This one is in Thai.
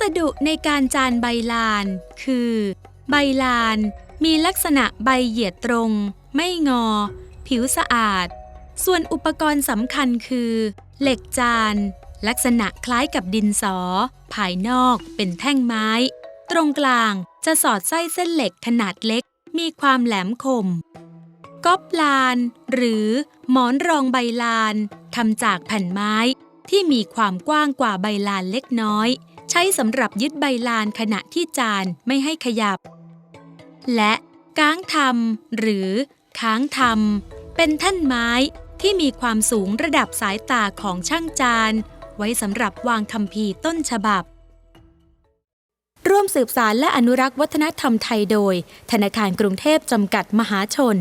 สดุในการจานใบลาน คือ ใบลานมีลักษณะใบเหยียดตรง ไม่งอ ผิวสะอาด ส่วนอุปกรณ์สำคัญคือ เหล็กจาน ลักษณะคล้ายกับดินสอ ภายนอกเป็นแท่งไม้ ตรงกลางจะสอดไส้เส้นเหล็กขนาดเล็ก มีความแหลมคมก๊อบลาน หรือหมอนรองใบลานทำจากแผ่นไม้ที่มีความกว้างกว่าใบลานเล็กน้อย ใช้สำหรับยึดใบลานขณะที่จานไม่ให้ขยับ และก้างทำหรือค้างทำเป็นท่านไม้ที่มีความสูงระดับสายตาของช่างจาน ไว้สำหรับวางคำพีต้นฉบับ ร่วมสืบสารและอนุรักษ์วัฒนธรรมไทยโดย ธนาคารกรุงเทพจำกัดมหาชน